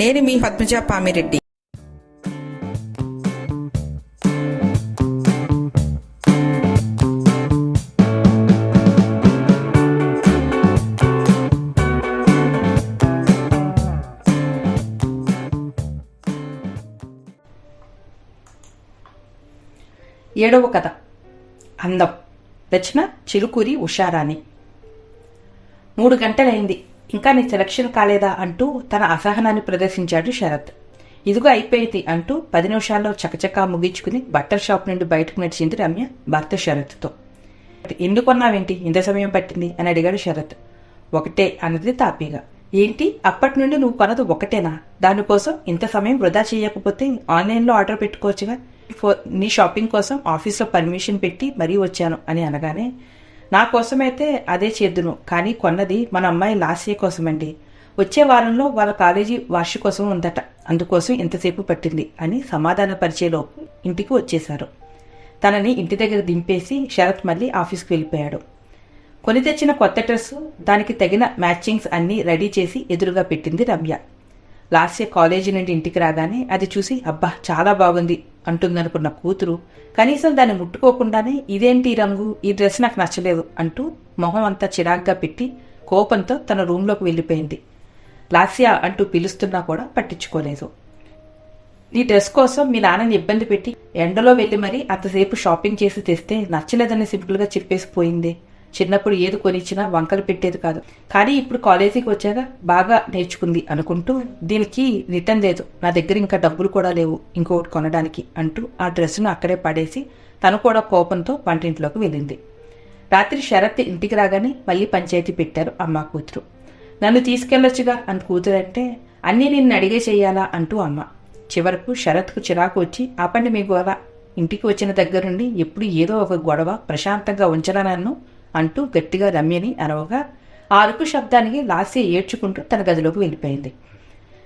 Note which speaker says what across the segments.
Speaker 1: నేను మీ పద్మజ పామిరెడ్డి.
Speaker 2: ఏడవ కథ. అందం. రచన చిలుకూరి ఉషారాణి. మూడు గంటలైంది. ఇంకా నీ సెలక్షన్ కాలేదా అంటూ తన అసహనాన్ని ప్రదర్శించాడు శరత్. ఇదిగో అయిపోయింది అంటూ పది నిమిషాల్లో చకచకా ముగించుకుని బట్టల షాప్ నుండి బయటకు నడిచింది రమ్య భర్త శరత్తో. ఎందుకున్నావేంటి? ఇంత సమయం పట్టింది? అని అడిగాడు శరత్. ఒకటే అన్నది తాపీగా. ఏంటి? అప్పటి నుండి నువ్వు కొనదు ఒకటేనా? దానికోసం ఇంత సమయం వృధా చేయకపోతే ఆన్లైన్లో ఆర్డర్ పెట్టుకోవచ్చుగా? నీ షాపింగ్ కోసం ఆఫీస్లో పర్మిషన్ పెట్టి మరీ వచ్చాను అని అనగానే నా కోసమైతే అదే చేద్దును కానీ కొన్నది మన అమ్మాయి లాస్య కోసమండి. వచ్చే వారంలో వాళ్ళ కాలేజీ వార్షికోత్సవం ఉందట అందుకోసం ఇంతసేపు పట్టింది అని సమాధాన పరిచయలోపు ఇంటికి వచ్చేశారు. తనని ఇంటి దగ్గర దింపేసి శరత్ మళ్ళీ ఆఫీస్కి వెళ్ళిపోయాడు. కొని తెచ్చిన కొత్త డ్రెస్సు దానికి తగిన మ్యాచింగ్స్ అన్నీ రెడీ చేసి ఎదురుగా పెట్టింది రమ్య. లాస్య కాలేజీ నుండి ఇంటికి రాగానే అది చూసి అబ్బా చాలా బాగుంది అంటుందనుకున్న కూతురు. కనీసం దాన్ని ముట్టుకోకుండానే ఇదేంటి రంగు? ఈ డ్రెస్ నాకు నచ్చలేదు అంటూ మొహం అంతా చిరాగ్గా పెట్టి కోపంతో తన రూంలోకి వెళ్ళిపోయింది. లాస్య అంటూ పిలుస్తున్నా కూడా పట్టించుకోలేదు. నీ డ్రెస్ కోసం మీ నాన్నని ఇబ్బంది పెట్టి ఎండలో వెళ్ళి మరీ అంతసేపు షాపింగ్ చేసి తెస్తే నచ్చలేదని సింపుల్గా చెప్పేసి పోయింది. చిన్నప్పుడు ఏది కొనిచ్చినా వంకలు పెట్టేది కాదు. కానీ ఇప్పుడు కాలేజీకి వచ్చాక బాగా నేర్చుకుంది అనుకుంటూ దీనికి రిటర్న్ లేదు. నా దగ్గర ఇంకా డబ్బులు కూడా లేవు ఇంకొకటి కొనడానికి అంటూ ఆ డ్రెస్సును అక్కడే పడేసి తను కూడా కోపంతో వంటింట్లోకి వెళ్ళింది. రాత్రి శరత్ ఇంటికి రాగానే మళ్ళీ పంచాయతీ పెట్టారు అమ్మ కూతురు. నన్ను తీసుకెళ్ళొచ్చుగా అని కూతురంటే అన్నీ నిన్ను అడిగే చెయ్యాలా? అంటూ అమ్మ. చివరకు శరత్కు చిరాకు వచ్చి ఆపండి మీ గోల. ఇంటికి వచ్చిన దగ్గర నుండి ఎప్పుడు ఏదో ఒక గొడవ ప్రశాంతంగా ఉంచరా నన్ను? అంటూ గట్టిగా రమ్యని అనవగా ఆ అరుపు శబ్దానికి లాస్య ఏడ్చుకుంటూ తన గదిలోకి వెళ్ళిపోయింది.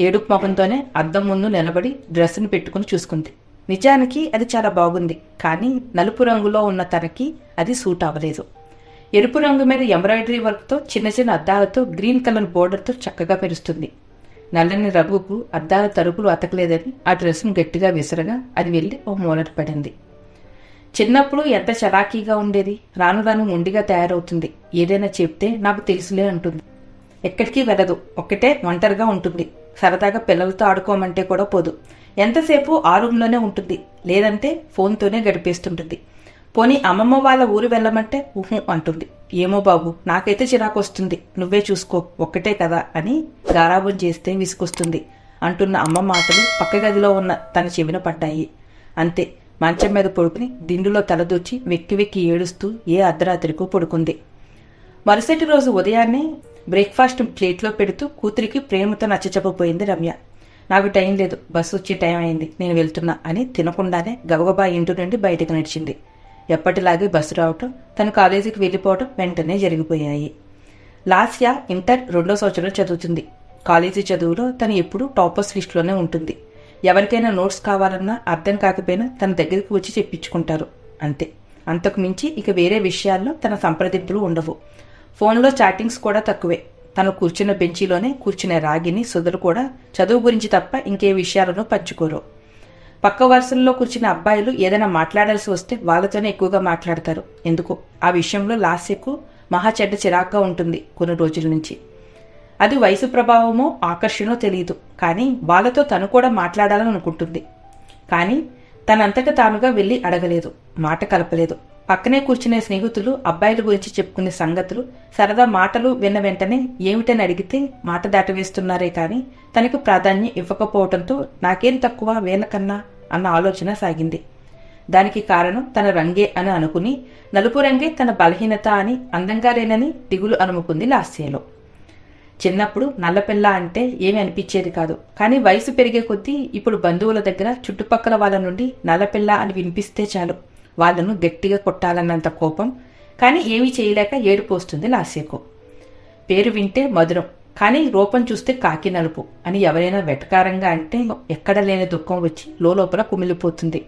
Speaker 2: ఏడుపు ముఖంతోనే అద్దం ముందు నిలబడి డ్రెస్సును పెట్టుకుని చూసుకుంది. నిజానికి అది చాలా బాగుంది కానీ నలుపు రంగులో ఉన్న తనకి అది సూట్ అవ్వలేదు. ఎరుపు రంగు మీద ఎంబ్రాయిడరీ వర్క్తో చిన్న చిన్న అద్దాలతో గ్రీన్ కలర్ బోర్డర్తో చక్కగా పెరుస్తుంది. నల్లని రంగుకు అద్దాల తరుపులు అతకలేదని ఆ డ్రెస్సును గట్టిగా విసరగా అది వెళ్ళి ఓ మూలట పడింది. చిన్నప్పుడు ఎంత చలాకీగా ఉండేది? రాను రాను మొండిగా తయారవుతుంది. ఏదైనా చెప్తే నాకు తెలుసులే అంటుంది. ఎక్కడికి వెళ్ళదు. ఒక్కటే ఒంటరిగా ఉంటుంది. సరదాగా పిల్లలతో ఆడుకోమంటే కూడా పోదు. ఎంతసేపు ఆ రూమ్లోనే ఉంటుంది. లేదంటే ఫోన్తోనే గడిపేస్తుంటుంది. పోనీ అమ్మమ్మ వాళ్ళ ఊరు వెళ్ళమంటే ఊహు అంటుంది. ఏమో బాబు నాకైతే చిరాకు వస్తుంది. నువ్వే చూసుకో. ఒక్కటే కదా అని గారాబం చేస్తే విసుకొస్తుంది అంటున్న అమ్మ మాటలు పక్క గదిలో ఉన్న తన చెవిన పడ్డాయి. అంతే. మంచం మీద పడుకుని దిండులో తలదూర్చి వెక్కి వెక్కి ఏడుస్తూ ఏ అర్ధరాత్రికో పడుకుంది. మరుసటి రోజు ఉదయాన్నే బ్రేక్ఫాస్ట్ ప్లేట్లో పెడుతూ కూతురికి ప్రేమతో నచ్చచెప్పపోయింది రమ్య. నాకు టైం లేదు బస్సు వచ్చే టైం అయింది నేను వెళ్తున్నా అని తినకుండానే గబగబా ఇంటి నుండి బయటకు నడిచింది. ఎప్పటిలాగే బస్సు రావటం తను కాలేజీకి వెళ్ళిపోవటం వెంటనే జరిగిపోయాయి. లాస్య ఇంటర్ రెండో సంవత్సరం చదువుతుంది. కాలేజీ చదువులో తను ఎప్పుడూ టాపర్స్ లిస్టులోనే ఉంటుంది. ఎవరికైనా నోట్స్ కావాలన్నా అర్థం కాకపోయినా తన దగ్గరికి వచ్చి చెప్పించుకుంటారు. అంతే. అంతకు మించి ఇక వేరే విషయాల్లో తన సంప్రదింపులు ఉండవు. ఫోన్లో చాటింగ్స్ కూడా తక్కువే. తను కూర్చున్న బెంచీలోనే కూర్చునే రాగిని సుధలు కూడా చదువు గురించి తప్ప ఇంకే విషయాలను పంచుకోరు. పక్క వరుసల్లో కూర్చున్న అబ్బాయిలు ఏదైనా మాట్లాడాల్సి వస్తే వాళ్ళతోనే ఎక్కువగా మాట్లాడతారు. ఎందుకు? ఆ విషయంలో లాస్యకు మహా చెడ్డ చిరాగ్గా ఉంటుంది కొన్ని రోజుల నుంచి. అది వయసు ప్రభావమో ఆకర్షణో తెలియదు కానీ వాళ్ళతో తను కూడా మాట్లాడాలని అనుకుంటుంది కానీ తనంతట తానుగా వెళ్ళి అడగలేదు మాట కలపలేదు. పక్కనే కూర్చునే స్నేహితులు అబ్బాయిల గురించి చెప్పుకునే సంగతులు సరదా మాటలు విన్న వెంటనే ఏమిటని అడిగితే మాట దాటవేస్తున్నారే కానీ తనకు ప్రాధాన్యం ఇవ్వకపోవడంతో నాకేం తక్కువ వేనకన్నా అన్న ఆలోచన సాగింది. దానికి కారణం తన రంగే అని అనుకుని నలుపు రంగే తన బలహీనత అని అందంగా లేనని దిగులు అనుముకుంది లాస్యలో. చిన్నప్పుడు నల్లపిల్ల అంటే ఏమి అనిపించేది కాదు. కానీ వయసు పెరిగే కొద్దీ ఇప్పుడు బంధువుల దగ్గర చుట్టుపక్కల వాళ్ళ నుండి నల్లపిల్ల అని వినిపిస్తే చాలు. వాళ్ళను గట్టిగా కొట్టాలన్నంత కోపం. కానీ ఏమీ చేయలేక ఏడుపు వస్తుంది లాస్యకు. పేరు వింటే మధురం. కానీ రూపం చూస్తే కాకి నలుపు అని ఎవరైనా వెటకారంగా అంటే ఎక్కడ లేని దుఃఖం వచ్చి లోపల కుమిలిపోతుంది.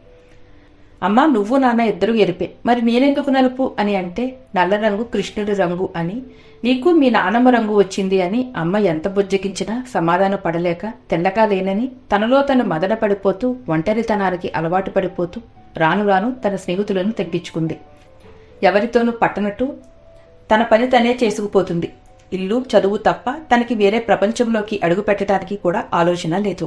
Speaker 2: అమ్మా నువ్వు నాన్న ఇద్దరు ఎరిపే మరి నేనెందుకు నలుపు అని అంటే నల్ల రంగు కృష్ణుడి రంగు అని నీకు మీ నానమ్మ రంగు వచ్చింది అని అమ్మ ఎంత బుజ్జగించినా సమాధాన పడలేక తెల్లగా లేనని తనలో తను మదన పడిపోతూ ఒంటరితనానికి అలవాటు పడిపోతూ రాను రాను తన స్నేహితులను తగ్గించుకుంది ఎవరితోనూ పట్టనట్టు తన పని తనే చేసుకుపోతుంది. ఇల్లు చదువు తప్ప తనకి వేరే ప్రపంచంలోకి అడుగు పెట్టడానికి కూడా ఆలోచన లేదు.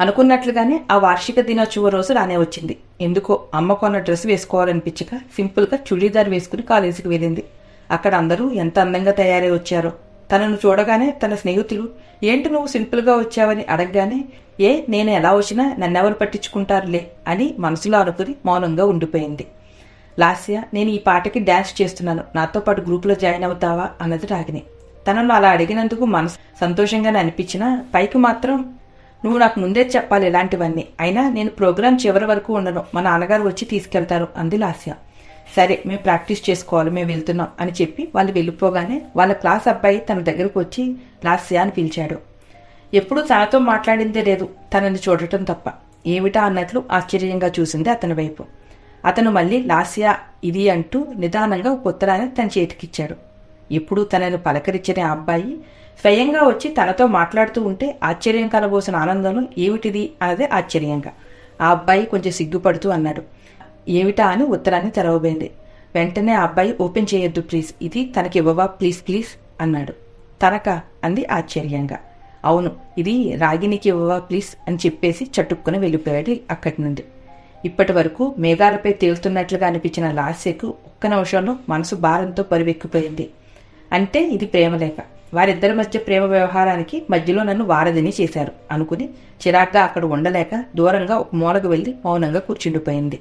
Speaker 2: అనుకున్నట్లుగానే ఆ వార్షిక దినోత్సవ రోజు రానే వచ్చింది. ఎందుకో అమ్మ కొన్న డ్రెస్ వేసుకోవాలనిపించక సింపుల్గా చుడీదార్ వేసుకుని కాలేజీకి వెళ్ళింది. అక్కడ అందరూ ఎంత అందంగా తయారై వచ్చారో. తనను చూడగానే తన స్నేహితులు ఏంటి నువ్వు సింపుల్గా వచ్చావని అడగగానే ఏ నేను ఎలా వచ్చినా నన్నెవరు పట్టించుకుంటారులే అని మనసులో అనుకుని మౌనంగా ఉండిపోయింది. లాస్య నేను ఈ పాటకి డ్యాన్స్ చేస్తున్నాను. నాతో పాటు గ్రూపులో జాయిన్ అవుతావా? అన్నది రాగిని తనను అలా అడిగినందుకు మనసు సంతోషంగానే అనిపించినా పైకి మాత్రం నువ్వు నాకు ముందే చెప్పాలి ఇలాంటివన్నీ. అయినా నేను ప్రోగ్రాం చివరి వరకు ఉండను. మా నాన్నగారు వచ్చి తీసుకెళ్తారు అంది లాస్య. సరే మేము ప్రాక్టీస్ చేసుకోవాలి మేము వెళ్తున్నాం అని చెప్పి వాళ్ళు వెళ్ళిపోగానే వాళ్ళ క్లాస్ అబ్బాయి తన దగ్గరకు వచ్చి లాస్య అని పిలిచాడు. ఎప్పుడూ తనతో మాట్లాడిందే లేదు తనని చూడటం తప్ప. ఏమిటా అన్నట్లు ఆశ్చర్యంగా చూసింది అతని వైపు. అతను మళ్ళీ లాస్య ఇది అంటూ నిదానంగా ఒక ఉత్తరాన్ని తన చేతికిచ్చాడు. ఇప్పుడు తనను పలకరించిన ఆ అబ్బాయి స్వయంగా వచ్చి తనతో మాట్లాడుతూ ఉంటే ఆశ్చర్యం కలబోసిన ఆనందంలో ఏమిటిది అన్నదే ఆశ్చర్యంగా. ఆ అబ్బాయి కొంచెం సిగ్గుపడుతూ అన్నాడు. ఏమిటా అని ఉత్తరాన్ని తెరవబోయింది. వెంటనే ఆ అబ్బాయి ఓపెన్ చేయొద్దు ప్లీజ్. ఇది తనకి ఇవ్వవా? ప్లీజ్ ప్లీజ్ అన్నాడు. తనక అంది ఆశ్చర్యంగా. అవును ఇది రాగినికి ఇవ్వవా ప్లీజ్ అని చెప్పేసి చట్టుక్కుని వెళ్ళిపోయాడు అక్కడి నుండి. ఇప్పటి వరకు మేఘాలపై తేలుతున్నట్లుగా అనిపించిన లాస్యకు ఒక్క నిమిషంలో మనసు భారంతో పరివెక్కిపోయింది. అంటే ఇది ప్రేమలేఖ వారిద్దరి మధ్య ప్రేమ వ్యవహారానికి మధ్యలో నన్ను వారధిని చేశారు. అనుకుని చిరాగ్గా అక్కడ ఉండలేక దూరంగా ఒక మూలకు వెళ్ళి మౌనంగా కూర్చుండిపోయింది.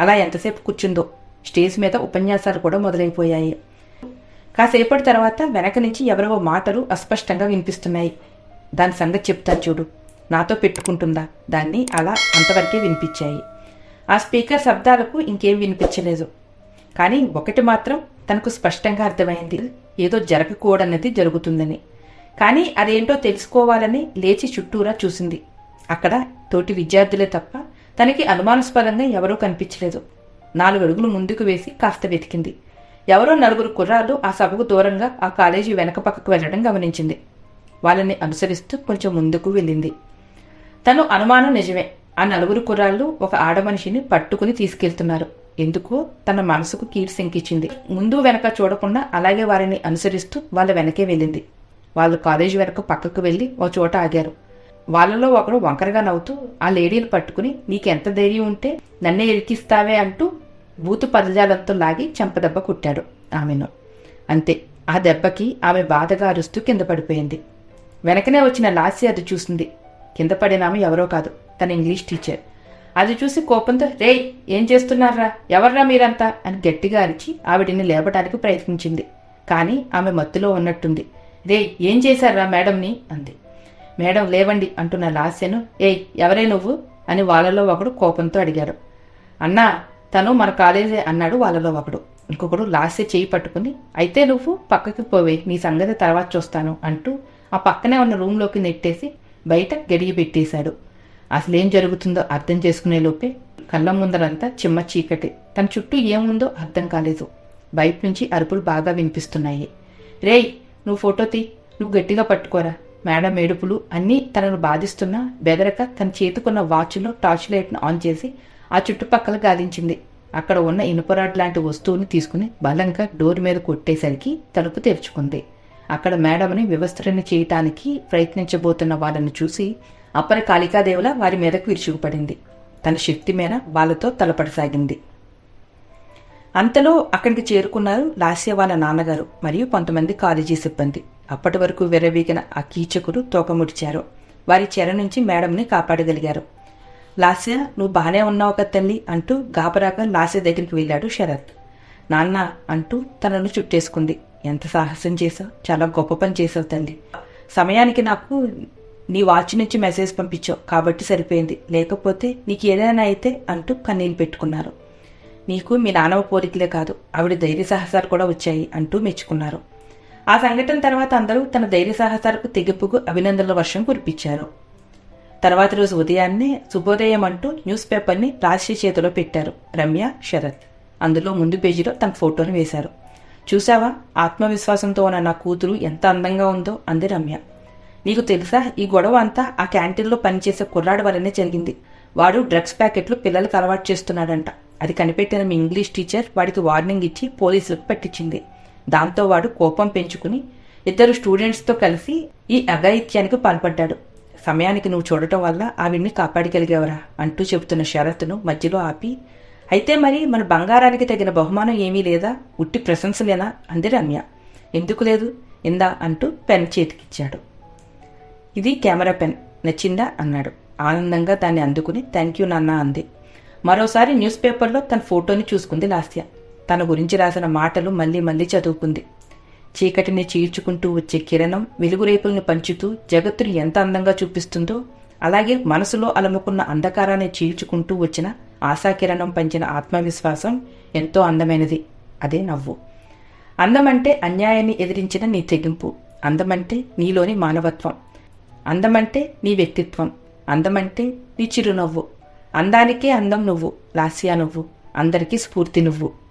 Speaker 2: అలా ఎంతసేపు కూర్చుందో? స్టేజ్ మీద ఉపన్యాసాలు కూడా మొదలైపోయాయి. కాసేపటి తర్వాత వెనక నుంచి ఎవరో మాటలు అస్పష్టంగా వినిపిస్తున్నాయి. దాని సంగతి చెప్తాను చూడు. నాతో పెట్టుకుంటుందా? దాన్ని అలా అంతవరకే వినిపించాయి. ఆ స్పీకర్ శబ్దాలకు ఇంకేం వినిపించలేదు. కానీ ఒకటి మాత్రం తనకు స్పష్టంగా అర్థమైంది. ఏదో జరగకూడన్నది జరుగుతుందని. కానీ అదేంటో తెలుసుకోవాలని లేచి చుట్టూరా చూసింది. అక్కడ తోటి విద్యార్థులే తప్ప తనకి అనుమానాస్పదంగా ఎవరూ కనిపించలేదు. నాలుగు అడుగులు ముందుకు వేసి కాస్త వెతికింది. ఎవరో నలుగురు కుర్రాళ్ళు ఆ సభకు దూరంగా ఆ కాలేజీ వెనక పక్కకు వెళ్ళడం గమనించింది. వాళ్ళని అనుసరిస్తూ కొంచెం ముందుకు వెళ్ళింది. తను అనుమానం నిజమే. ఆ నలుగురు కుర్రాళ్ళు ఒక ఆడమనిషిని పట్టుకుని తీసుకెళ్తున్నారు. ఎందుకో తన మనసుకు కీడు శంకించింది. ముందు వెనక చూడకుండా అలాగే వారిని అనుసరిస్తూ వాళ్ళ వెనకే వెళ్ళింది. వాళ్ళు కాలేజీ వెనక పక్కకు వెళ్ళి ఓ చోట ఆగారు. వాళ్ళలో ఒకడు వంకరగా నవ్వుతూ ఆ లేడీని పట్టుకుని నీకెంత ధైర్యం ఉంటే నన్నే ఇరికిస్తావే అంటూ బూతు పదజాలంతో లాగి చెంపదెబ్బ కుట్టాడు ఆమెను. అంతే ఆ దెబ్బకి ఆమె బాధగా అరుస్తూ కింద పడిపోయింది. వెనకనే వచ్చిన లాస్య అది చూసింది. కింద పడిన ఆమె ఎవరో కాదు తన ఇంగ్లీష్ టీచర్. అది చూసి కోపంతో రేయ్ ఏం చేస్తున్నారా ఎవర్రా మీరంతా? అని గట్టిగా అరిచి ఆవిడిని లేపడానికి ప్రయత్నించింది. కానీ ఆమె మత్తులో ఉన్నట్టుంది. రేయ్ ఏం చేశారా మేడంని? అంది. మేడం లేవండి అంటున్న లాస్యను. ఏయ్ ఎవరే నువ్వు? అని వాళ్ళలో ఒకడు కోపంతో అడిగాడు. అన్నా తను మన కాలేజే అన్నాడు వాళ్ళలో ఒకడు. ఇంకొకడు లాస్య చేయి పట్టుకుని అయితే నువ్వు పక్కకి పోవే నీ సంగతి తర్వాత చూస్తాను అంటూ ఆ పక్కనే ఉన్న రూమ్లోకి నెట్టేసి బయట గడిగి పెట్టేశాడు. అసలు ఏం జరుగుతుందో అర్థం చేసుకునే లోపే కళ్ళ ముందరంతా చిమ్మ చీకటి. తన చుట్టూ ఏముందో అర్థం కాలేదు. బయట నుంచి అరుపులు బాగా వినిపిస్తున్నాయి. రేయ్ నువ్వు ఫోటో తీ. నువ్వు గట్టిగా పట్టుకోరా. మేడం ఏడుపులు అన్నీ తనను బాధిస్తున్నా బెదరక తన చేతుకున్న వాచ్లో టార్చ్ లైట్ను ఆన్ చేసి ఆ చుట్టుపక్కల గాలించింది. అక్కడ ఉన్న ఇనుపరాడ్ లాంటి వస్తువుని తీసుకుని బలంగా డోర్ మీద కొట్టేసరికి తలుపు తెరుచుకుంది. అక్కడ మేడంని వివస్త్రణ చేయటానికి ప్రయత్నించబోతున్న వాళ్ళని చూసి అప్పన కాళికాదేవుల వారి మీదకు విరుచుకుపడింది. తన శక్తి మీద వాళ్ళతో తలపడసాగింది. అంతలో అక్కడికి చేరుకున్నారు లాస్య వాళ్ళ నాన్నగారు మరియు కొంతమంది కాలేజీ సిబ్బంది. అప్పటి వరకు విరవీగిన ఆ కీచకుడు తోకముడిచారు. వారి చెర నుంచి మేడంని కాపాడగలిగారు. లాస్య నువ్వు బాగానే ఉన్నావు కదా తల్లి అంటూ గాబరాగా లాస్య దగ్గరికి వెళ్ళాడు శరత్. నాన్న అంటూ తనను చుట్టేసుకుంది. ఎంత సాహసం చేసావు చాలా గొప్ప పని చేసావు తల్లి. సమయానికి నాకు నీ వాచ్ నుంచి మెసేజ్ పంపించావు కాబట్టి సరిపోయింది. లేకపోతే నీకు ఏదైనా అయితే అంటూ కన్నీళ్ళు పెట్టుకున్నారు. నీకు మీ నానవ పోలికలే కాదు ఆవిడ ధైర్య సాహసాలు కూడా వచ్చాయి అంటూ మెచ్చుకున్నారు. ఆ సంఘటన తర్వాత అందరూ తన ధైర్య సాహసాలకు తెగింపుకు అభినందనల వర్షం కురిపించారు. తర్వాత రోజు ఉదయాన్నే శుభోదయం అంటూ న్యూస్ పేపర్ని రాశి చేతిలో పెట్టారు రమ్య శరత్. అందులో ముందు పేజీలో తన ఫోటోను వేశారు. చూసావా ఆత్మవిశ్వాసంతో ఉన్న నా కూతురు ఎంత అందంగా ఉందో అంది రమ్య. నీకు తెలుసా ఈ గొడవ అంతా ఆ క్యాంటీన్లో పనిచేసే కుర్రాడు వల్లనే జరిగింది. వాడు డ్రగ్స్ ప్యాకెట్లు పిల్లలకు అలవాటు చేస్తున్నాడంట. అది కనిపెట్టిన మీ ఇంగ్లీష్ టీచర్ వాడికి వార్నింగ్ ఇచ్చి పోలీసులకు పట్టించింది. దాంతో వాడు కోపం పెంచుకుని ఇద్దరు స్టూడెంట్స్తో కలిసి ఈ అఘాయిత్యానికి పాల్పడ్డాడు. సమయానికి నువ్వు చూడటం వల్ల ఆవిడ్ని కాపాడగలిగేవరా? అంటూ చెబుతున్న షరతును మధ్యలో ఆపి అయితే మరి మన బంగారానికి తగిన బహుమానం ఏమీ లేదా? ఉట్టి ప్రశంసలేనా? అంది రమ్య. ఎందుకు లేదు? ఇందా అంటూ పెన్ చేతికిచ్చాడు. ఇది కెమెరా పెన్. నచ్చిందా? అన్నాడు. ఆనందంగా దాన్ని అందుకుని థ్యాంక్ యూ నాన్న అంది. మరోసారి న్యూస్ పేపర్లో తన ఫోటోని చూసుకుంది లాస్య. తన గురించి రాసిన మాటలు మళ్ళీ మళ్ళీ చదువుకుంది. చీకటిని చీల్చుకుంటూ వచ్చే కిరణం వెలుగురేపుల్ని పంచుతూ జగత్తుని ఎంత అందంగా చూపిస్తుందో అలాగే మనసులో అలముకున్న అంధకారాన్ని చీల్చుకుంటూ వచ్చిన ఆశాకిరణం పంచిన ఆత్మవిశ్వాసం ఎంతో అందమైనది. అదే నవ్వు. అందమంటే అన్యాయాన్ని ఎదిరించిన నీ తెగింపు. అందమంటే నీలోని మానవత్వం. అందమంటే నీ వ్యక్తిత్వం అందమంటే నీ చిరునవ్వు. అందానికే అందం నువ్వు లాస్యా నువ్వు అందరికీ స్ఫూర్తి నువ్వు.